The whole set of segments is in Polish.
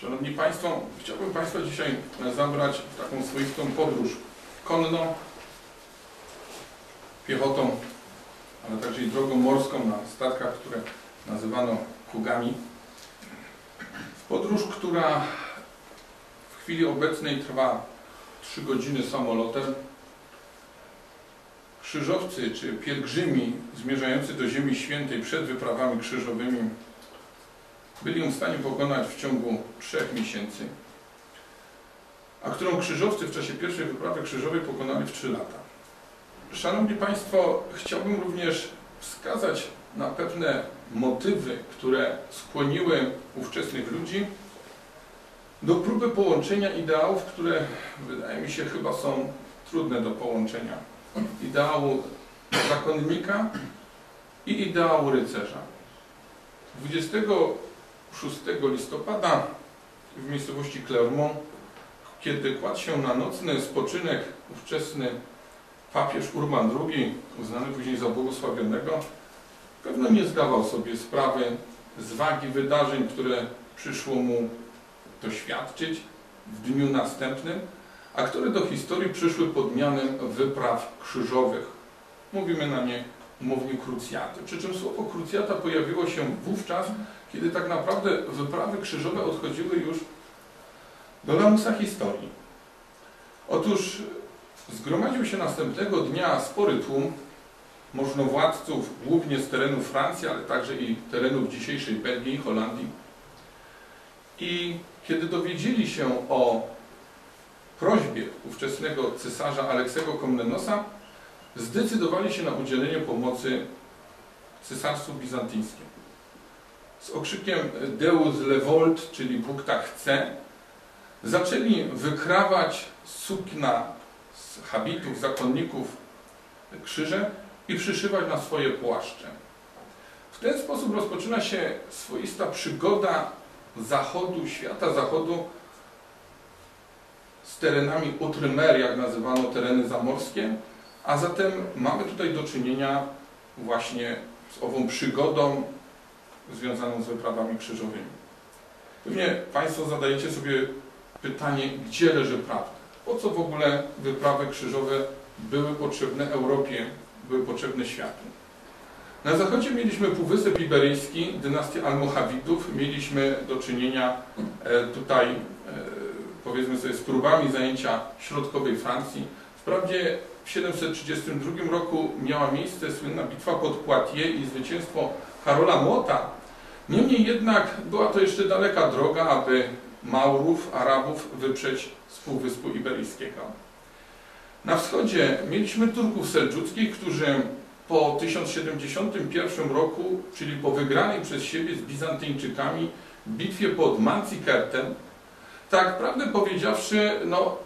Szanowni Państwo, chciałbym Państwa dzisiaj zabrać w taką swoistą podróż konną, piechotą, ale także i drogą morską na statkach, które nazywano hugami. W podróż, która w chwili obecnej trwa 3 godziny samolotem. Krzyżowcy czy pielgrzymi zmierzający do Ziemi Świętej przed wyprawami krzyżowymi byli ją w stanie pokonać w ciągu trzech miesięcy, a którą krzyżowcy w czasie pierwszej wyprawy krzyżowej pokonali w trzy lata. Szanowni Państwo, chciałbym również wskazać na pewne motywy, które skłoniły ówczesnych ludzi do próby połączenia ideałów, które wydaje mi się chyba są trudne do połączenia. Ideału zakonnika i ideału rycerza. 26 listopada w miejscowości Clermont, kiedy kładł się na nocny spoczynek ówczesny papież Urban II, uznany później za błogosławionego, pewno nie zdawał sobie sprawy z wagi wydarzeń, które przyszło mu doświadczyć w dniu następnym, a które do historii przyszły pod mianem wypraw krzyżowych. Mówimy na nie umownie krucjaty. Przy czym słowo krucjata pojawiło się wówczas, kiedy tak naprawdę wyprawy krzyżowe odchodziły już do lamusa historii. Otóż zgromadził się następnego dnia spory tłum możnowładców, głównie z terenów Francji, ale także i terenów dzisiejszej Belgii i Holandii. I kiedy dowiedzieli się o prośbie ówczesnego cesarza Aleksego Komnenosa, zdecydowali się na udzielenie pomocy cesarstwu bizantyjskiemu. Z okrzykiem Deus levolt, czyli Bóg tak chce, zaczęli wykrawać sukna z habitów, zakonników krzyże i przyszywać na swoje płaszcze. W ten sposób rozpoczyna się swoista przygoda zachodu, świata zachodu z terenami Utrymer, jak nazywano tereny zamorskie, a zatem mamy tutaj do czynienia właśnie z ową przygodą związaną z wyprawami krzyżowymi. Pewnie Państwo zadajecie sobie pytanie, gdzie leży prawda? Po co w ogóle wyprawy krzyżowe były potrzebne Europie, były potrzebne światu? Na zachodzie mieliśmy Półwysep Iberyjski, dynastię Almohawidów, mieliśmy do czynienia e, tutaj, e, powiedzmy sobie, z próbami zajęcia środkowej Francji. Wprawdzie w 732 roku miała miejsce słynna bitwa pod Poitiers i zwycięstwo Karola Młota. Niemniej jednak była to jeszcze daleka droga, aby Maurów, Arabów wyprzeć z Półwyspu Iberyjskiego. Na wschodzie mieliśmy Turków seldżuckich, którzy po 1071 roku, czyli po wygranej przez siebie z Bizantyńczykami bitwie pod Mancikertem, tak prawdę powiedziawszy, no,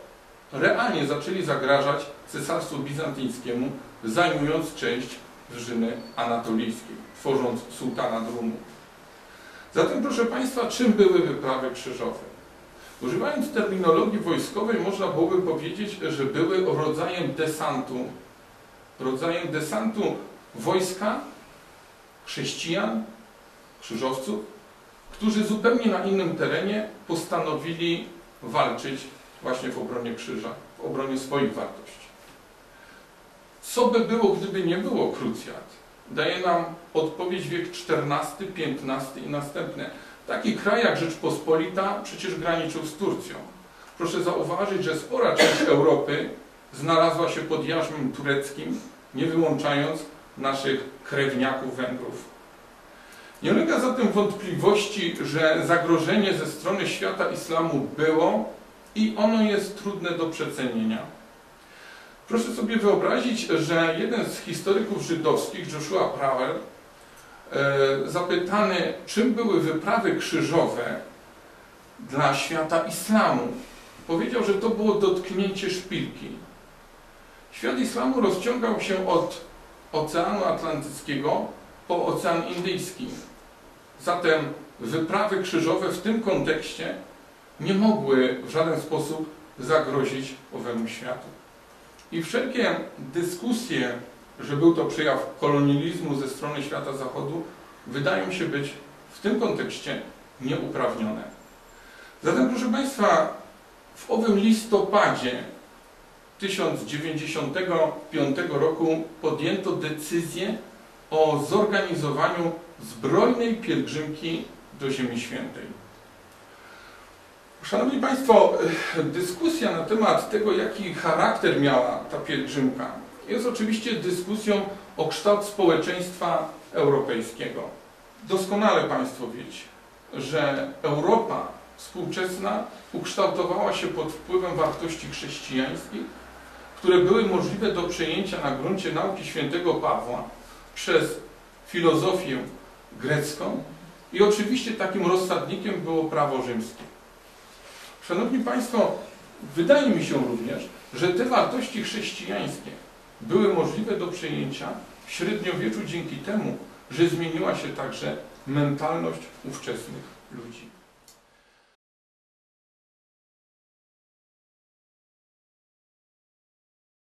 realnie zaczęli zagrażać cesarstwu bizantyjskiemu, zajmując część wyżyny anatolijskiej, tworząc sułtana Drumu. Zatem, proszę Państwa, czym były wyprawy krzyżowe? Używając terminologii wojskowej, można byłoby powiedzieć, że były rodzajem desantu, rodzajem desantu wojska, chrześcijan, krzyżowców, którzy zupełnie na innym terenie postanowili walczyć właśnie w obronie krzyża, w obronie swoich wartości. Co by było, gdyby nie było krucjat? Daje nam odpowiedź wiek XIV, XV i następne. Taki kraj jak Rzeczpospolita przecież graniczył z Turcją. Proszę zauważyć, że spora część Europy znalazła się pod jarzmem tureckim, nie wyłączając naszych krewniaków Węgrów. Nie ulega zatem wątpliwości, że zagrożenie ze strony świata islamu było i ono jest trudne do przecenienia. Proszę sobie wyobrazić, że jeden z historyków żydowskich, Joshua Prawer, zapytany, czym były wyprawy krzyżowe dla świata islamu, powiedział, że to było dotknięcie szpilki. Świat islamu rozciągał się od Oceanu Atlantyckiego po Ocean Indyjski. Zatem wyprawy krzyżowe w tym kontekście nie mogły w żaden sposób zagrozić owemu światu. I wszelkie dyskusje, że był to przejaw kolonializmu ze strony świata zachodu, wydają się być w tym kontekście nieuprawnione. Zatem, proszę Państwa, w owym listopadzie 1095 roku podjęto decyzję o zorganizowaniu zbrojnej pielgrzymki do Ziemi Świętej. Szanowni Państwo, dyskusja na temat tego, jaki charakter miała ta pielgrzymka, jest oczywiście dyskusją o kształt społeczeństwa europejskiego. Doskonale Państwo wiecie, że Europa współczesna ukształtowała się pod wpływem wartości chrześcijańskich, które były możliwe do przejęcia na gruncie nauki świętego Pawła przez filozofię grecką i oczywiście takim rozsadnikiem było prawo rzymskie. Szanowni Państwo, wydaje mi się również, że te wartości chrześcijańskie były możliwe do przejęcia w średniowieczu dzięki temu, że zmieniła się także mentalność ówczesnych ludzi.